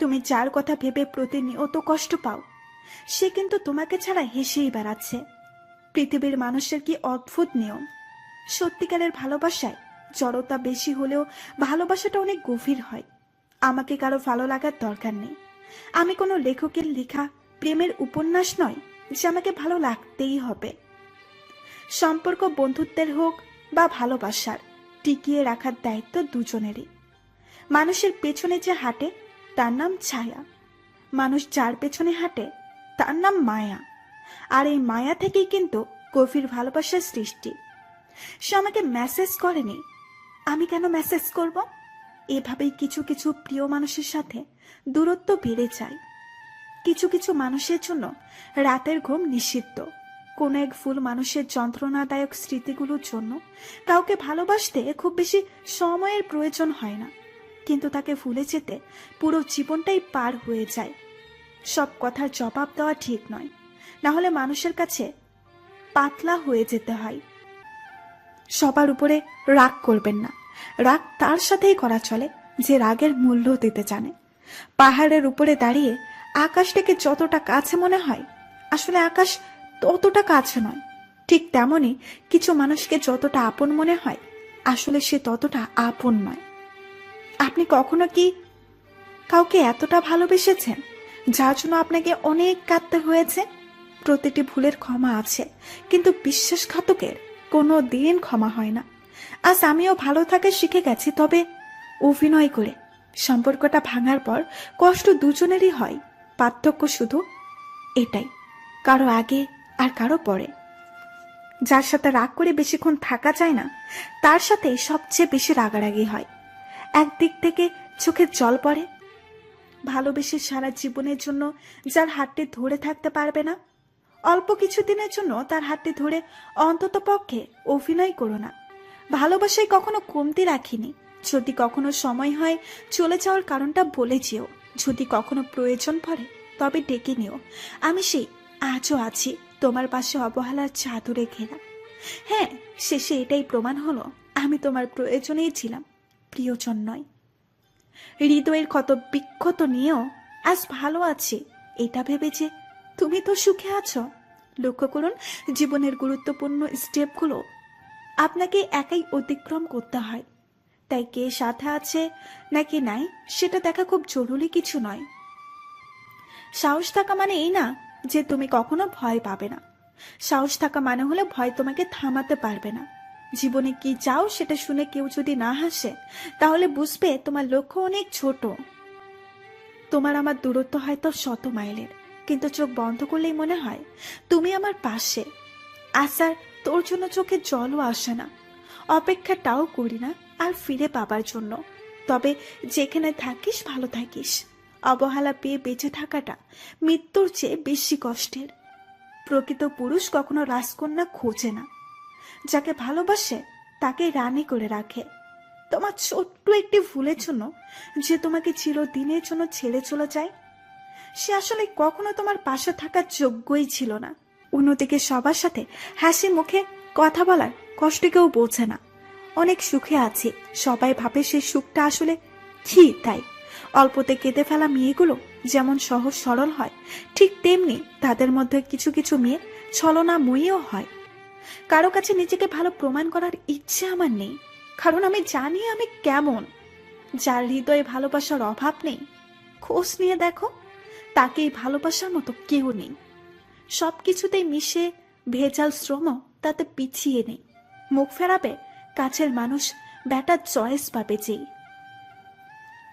তুমি যার কথা ভেবে প্রতিনিয়ত কষ্ট পাও, সে কিন্তু তোমাকে ছাড়া হেসেই বেড়াচ্ছে। পৃথিবীর মানুষের কি অদ্ভুত নিয়ম? সত্যিকারের ভালোবাসায় জড়তা বেশি হলেও ভালোবাসাটা অনেক গভীর হয়। আমাকে কারও ভালো লাগার দরকার নেই। আমি কোনো লেখকের লেখা, প্রেমের উপন্যাস নয় যে আমাকে ভালো লাগতেই হবে। সম্পর্ক বন্ধুত্বের হোক বা ভালোবাসার, টিকিয়ে রাখার দায়িত্ব দুজনেরই। মানুষের পেছনে যে হাঁটে তার নাম ছায়া। মানুষ যার পেছনে হাঁটে, তার নাম মায়া। আর এই মায়া থেকেই কিন্তু গভীর ভালোবাসার সৃষ্টি। সে আমাকে মেসেজ করেনি। আমি কেন মেসেজ করব? এভাবেই কিছু কিছু প্রিয় মানুষের সাথে দূরত্ব বেড়ে যায়। কিছু কিছু মানুষের জন্য রাতের ঘুম নিষিদ্ধ। কোন এক ফুল মানুষের যন্ত্রণাদায়ক স্মৃতিগুলোর জন্য কাউকে ভালোবাসতে খুব বেশি সময়ের প্রয়োজন হয় না। কিন্তু তাকে ভুলে যেতে পুরো জীবনটাই পার হয়ে যায়। সব কথার জবাব দেওয়া ঠিক নয়। না হলে মানুষের কাছে পাতলা হয়ে যেতে হয়। সবার উপরে রাগ করবেন না। রাগ তার সাথেই করা চলে যে রাগের মূল্য দিতে জানে। পাহাড়ের উপরে দাঁড়িয়ে আকাশটাকে যতটা কাছে মনে হয়, আসলে আকাশ ততটা কাছে নয়। ঠিক তেমনই কিছু মানুষকে যতটা আপন মনে হয়, আসলে সে ততটা আপন নয়। আপনি কখনো কি কাউকে এতটা ভালোবেসেছেন, যার জন্য আপনাকে অনেক কাঁদতে হয়েছে? প্রতিটি ভুলের ক্ষমা আছে, কিন্তু বিশ্বাসঘাতকের কোনো দিন ক্ষমা হয় না। আজ আমিও ভালো থাকা শিখে গেছি, তবে অভিনয় করে সম্পর্কটা ভাঙার পর কষ্ট দুজনেরই হয়, পার্থক্য শুধু এটাই, কারও আগে আর কারও পরে। যার সাথে রাগ করে বেশিক্ষণ থাকা যায় না, তার সাথে সবচেয়ে বেশি রাগারাগি হয়। একদিক থেকে চোখের জল পড়ে। ভালোবেসে সারা জীবনের জন্য যার হাতটি ধরে থাকতে পারবে না, অল্প কিছুদিনের জন্য তার হাতটি ধরে অন্তত পক্ষে অভিনয় করো না। ভালোবাসায় কখনো কমতি রাখিনি। যদি কখনো সময় হয় চলে যাওয়ার কারণটা বলে যেও। যদি কখনো প্রয়োজন পড়ে তবে ডেকে নিও। আমি সেই আজও আছি, তোমার পাশে অবহেলার চাদরে ঘেরা। হ্যাঁ শেষে এটাই প্রমাণ হলো, আমি তোমার প্রয়োজনেই ছিলাম। প্রিয়জন নয়। হৃদয়ের ক্ষত বিক্ষত নিয়েও আজ ভালো আছি। এটা ভেবে যে তুমি তো সুখে আছো। লক্ষ্য করুন, জীবনের গুরুত্বপূর্ণ স্টেপগুলো আপনাকে একাই অতিক্রম করতে হয়। তাই কে সাথে আছে নাকি নাই, সেটা দেখা খুব জরুরি কিছু নয়। সাহস থাকা মানে এই না যে তুমি কখনো ভয় পাবে না। সাহস থাকা মানে হলে ভয় তোমাকে থামাতে পারবে না। জীবনে কি চাও সেটা শুনে কেউ যদি না হাসে, তাহলে বুঝবে তোমার লক্ষ্য অনেক ছোট। তোমার আমার দূরত্ব হয়তো শত মাইলের, কিন্তু চোখ বন্ধ করলেই মনে হয় তুমি আমার পাশে। আসার, তোর জন্য চোখে জলও আসে না। অপেক্ষাটাও করি না আর ফিরে পাবার জন্য। তবে যেখানে থাকিস, ভালো থাকিস। অবহেলা পেয়ে বেঁচে থাকাটা মৃত্যুর চেয়ে বেশি কষ্টের। প্রকৃত পুরুষ কখনো রাজকন্যা খোঁজে না। যাকে ভালোবাসে তাকে রানী করে রাখে। তোমার ছোট্ট একটি ভুলের জন্য যে তোমাকে চিরদিনের জন্য ছেড়ে চলে যায়, সে আসলে কখনো তোমার পাশে থাকার যোগ্যই ছিল না। অন্যদিকে সবার সাথে হাসি মুখে কথা বলার কষ্ট কেউ বোঝে না। অনেক সুখে আছে, সবাই ভাবে সেই সুখটা আসলে কি তাই? অল্পতে কেঁদে ফেলা মেয়েগুলো যেমন সহজ সরল হয়, ঠিক তেমনি তাদের মধ্যে কিছু কিছু মেয়ে ছলনাময়ীও হয়। কারও কাছে নিজেকে ভালো প্রমাণ করার ইচ্ছে আমার নেই। কারণ আমি জানি আমি কেমন। যার হৃদয়ে ভালোবাসার অভাব নেই। খোঁজ নিয়ে দেখো, তাকেই ভালোবাসার মতো কেউ নেই। সব কিছুতেই মিশে ভেজাল শ্রম তাতে পিছিয়ে নেই। মুখ ফেরাবে কাছের মানুষ ব্যাটার চয়েস পাবে যেই।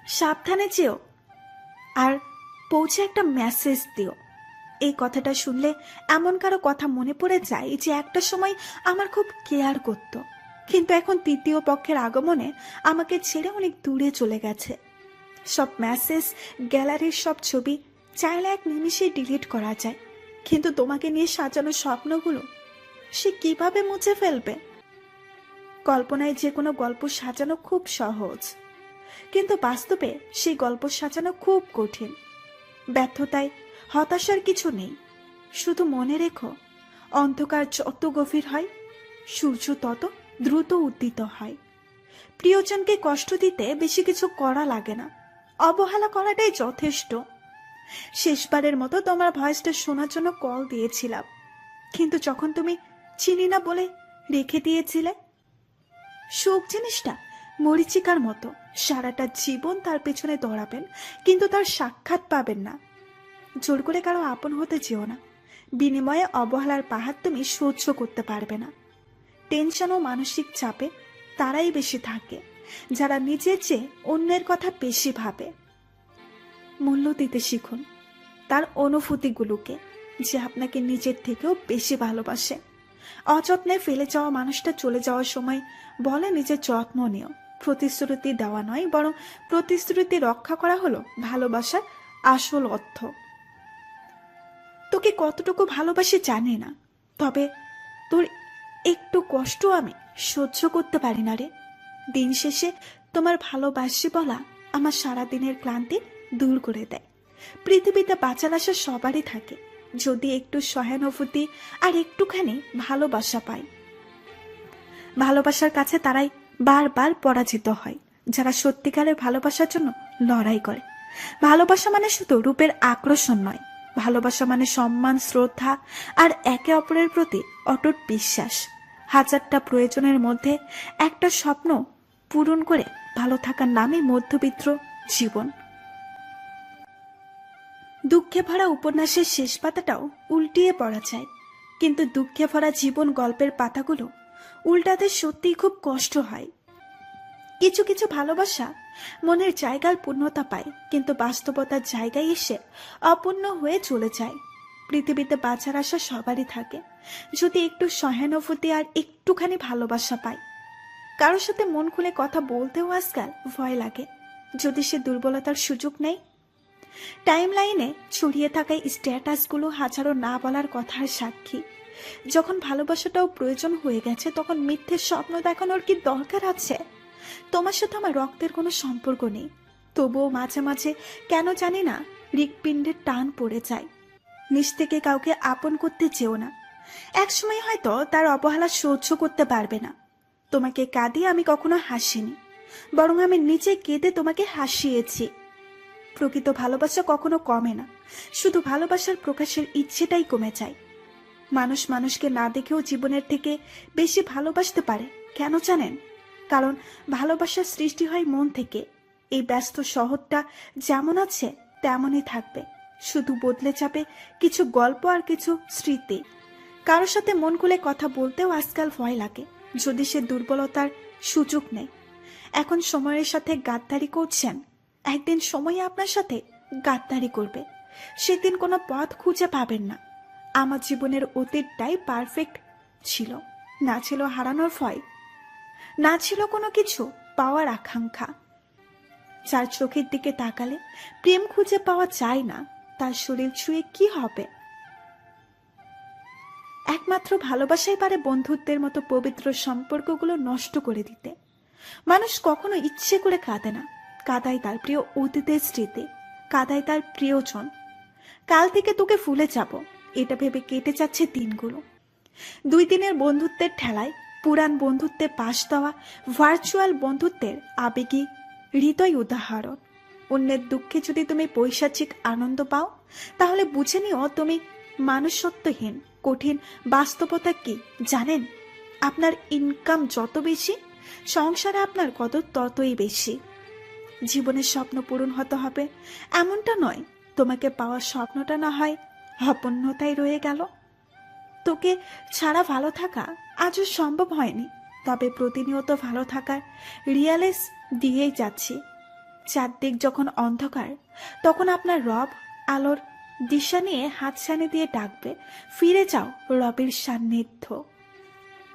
সাবধানে যেও। আর পৌঁছে একটা মেসেজ দিও। এই কথাটা শুনলে এমন কারও কথা মনে পড়ে যায় যে একটা সময় আমার খুব কেয়ার করত। কিন্তু এখন তৃতীয় পক্ষের আগমনে আমাকে ছেড়ে অনেক দূরে চলে গেছে। সব মেসেজ, গ্যালারির সব ছবি চাইলে এক নিমিষেই ডিলিট করা যায়। কিন্তু তোমাকে নিয়ে সাজানো স্বপ্নগুলো সে কীভাবে মুছে ফেলবে? কল্পনায় যে কোনো গল্প সাজানো খুব সহজ। কিন্তু বাস্তবে সেই গল্প সাজানো খুব কঠিন। ব্যর্থতায় হতাশার কিছু নেই। শুধু মনে রেখো, অন্ধকার যত গভীর হয়, সূর্য তত দ্রুত উদ্দিত হয়। প্রিয়জনকে কষ্ট দিতে বেশি কিছু করা লাগে না। অবহেলা করাটাই যথেষ্ট। শেষবারের মতো তোমার ভয়েসটা শোনার জন্য কল দিয়েছিলাম। কিন্তু যখন তুমি চিনি না বলে রেখে দিয়েছিলে সুখ জিনিসটা মরিচিকার মতো, সারাটা জীবন তার পেছনে দৌড়াবেন, কিন্তু তার সাক্ষাৎ পাবেন না। জোর করে কারও আপন হতে যেও না। বিনিময়ে অবহেলার পাহাড় তুমি সহ্য করতে পারবে না। টেনশন ও মানসিক চাপে তারাই বেশি থাকে, যারা নিজের চেয়ে অন্যের কথা বেশি ভাবে। মূল্য দিতে শিখুন, তার অনুভূতিগুলোকে, যে আপনাকে নিজের থেকেও বেশি ভালোবাসে। অযত্নে ফেলে যাওয়া মানুষটা চলে যাওয়ার সময় বলে নিজের যত্ন নিও। প্রতিশ্রুতি দেওয়া নয়, বরং প্রতিশ্রুতি রক্ষা করা হলো ভালোবাসার আসল অর্থ। তোকে কতটুকু ভালোবাসি জানে না। তবে তোর একটু কষ্ট আমি সহ্য করতে পারি না রে। দিন শেষে তোমার ভালোবাসি বলা আমার সারা দিনের ক্লান্তি দূর করে দেয়। পৃথিবীতে বাঁচার আশা সবারই থাকে। যদি একটু সহানুভূতি আর একটুখানি ভালোবাসা পায় ভালোবাসার কাছে তারাই বারবার পরাজিত হয়, যারা সত্যিকারের ভালোবাসার জন্য লড়াই করে। ভালোবাসা মানে শুধু রূপের আকর্ষণ নয় ভালোবাসা মানে সম্মান, শ্রদ্ধা, আর একে অপরের প্রতি অটুট বিশ্বাস। হাজারটা প্রয়োজনের মধ্যে একটা স্বপ্ন পূরণ করে ভালো থাকার নামে মধ্যবিত্ত জীবন। দুঃখে ভরা উপন্যাসের শেষ পাতাটাও উল্টিয়ে পড়া যায়। কিন্তু দুঃখে ভরা জীবন গল্পের পাতাগুলো উল্টাতে সত্যিই খুব কষ্ট হয়। কিছু কিছু ভালোবাসা মনের জায়গার পূর্ণতা পায়, কিন্তু বাস্তবতার জায়গায় এসে অপূর্ণ হয়ে চলে যায়। পৃথিবীতে বাঁচার আশা সবারই থাকে। যদি একটু সহানুভূতি আর একটুখানি ভালোবাসা পায় কারোর সাথে মন খুলে কথা বলতেও আজকাল ভয় লাগে। যদি সে দুর্বলতার সুযোগ নেয়? টাইম লাইনে ছড়িয়ে থাকা স্ট্যাটাসগুলো হাজারো না বলার কথার সাক্ষী। যখন ভালোবাসাটাও প্রয়োজন হয়ে গেছে, তখন মিথ্যের স্বপ্ন দেখানোর কি দরকার আছে? তোমার সাথে আমার রক্তের কোনো সম্পর্ক নেই। তবুও মাঝে মাঝে কেন জানি না হৃৎপিণ্ডের টান পড়ে যায়। নিজ থেকে কাউকে আপন করতে চেও না। একসময় হয়তো তার অবহেলা সহ্য করতে পারবে না। তোমাকে কাঁদিয়ে আমি কখনো হাসিনি। বরং আমি নিজে কেঁদে তোমাকে হাসিয়েছি। প্রকৃত ভালোবাসা কখনো কমে না। শুধু ভালোবাসার প্রকাশের ইচ্ছেটাই কমে যায়। মানুষ মানুষকে না দেখেও জীবনের থেকে বেশি ভালোবাসতে পারে, কেন জানেন? কারণ ভালোবাসার সৃষ্টি হয় মন থেকে। এই ব্যস্ত শহরটা যেমন আছে, তেমনই থাকবে। শুধু বদলে যাবে কিছু গল্প আর কিছু স্মৃতি। কারোর সাথে মন খুলে কথা বলতেও আজকাল ভয় লাগে, যদি সে দুর্বলতার সুযোগ নেয়। এখন সময়ের সাথে গাদ্দারি করছেন। একদিন সময় আপনার সাথে গাদ্দারি করবে। সেদিন কোনো পথ খুঁজে পাবেন না। আমার জীবনের অতীতটাই পারফেক্ট ছিল। না ছিল হারানোর ভয়। না ছিল কোনো কিছু পাওয়ার আকাঙ্ক্ষা। যার চোখের দিকে তাকালে প্রেম খুঁজে পাওয়া যায় না, তার শরীর ছুঁয়ে কি হবে? একমাত্র ভালোবাসাই পারে বন্ধুত্বের মতো পবিত্র সম্পর্কগুলো নষ্ট করে দিতে। মানুষ কখনো ইচ্ছে করে কাঁদে না। কাদায় তার প্রিয় অতীতের স্মৃতি, কাদায় তার প্রিয়জন। কাল থেকে তোকে ফুলে যাব, এটা ভেবে কেটে যাচ্ছে দিনগুলো। দুই দিনের বন্ধুত্বের ঠেলায় পুরান বন্ধুত্বে পাশ দেওয়া ভার্চুয়াল বন্ধুত্বের আবেগী হৃদয় উদাহরণ। অন্যের দুঃখে যদি তুমি পৈশাচিক আনন্দ পাও, তাহলে বুঝে নিও তুমি মানুষত্বহীন, কঠিন বাস্তবতা কি, জানেন? আপনার ইনকাম যত বেশি, সংসারে আপনার কত ততই বেশি। জীবনের স্বপ্ন পূরণ হতে হবে, এমনটা নয়, তোমাকে পাওয়ার স্বপ্নটা না হয় অপূর্ণতাই রয়ে গেল। তোকে ছাড়া ভালো থাকা আজও সম্ভব হয়নি। তবে প্রতিনিয়ত ভালো থাকার রিয়ালেস দিয়েই যাচ্ছি। চারদিক যখন অন্ধকার, তখন আপনার রব আলোর দিশা নিয়ে হাতছানি দিয়ে ডাকবে, ফিরে যাও রবের সান্নিধ্য।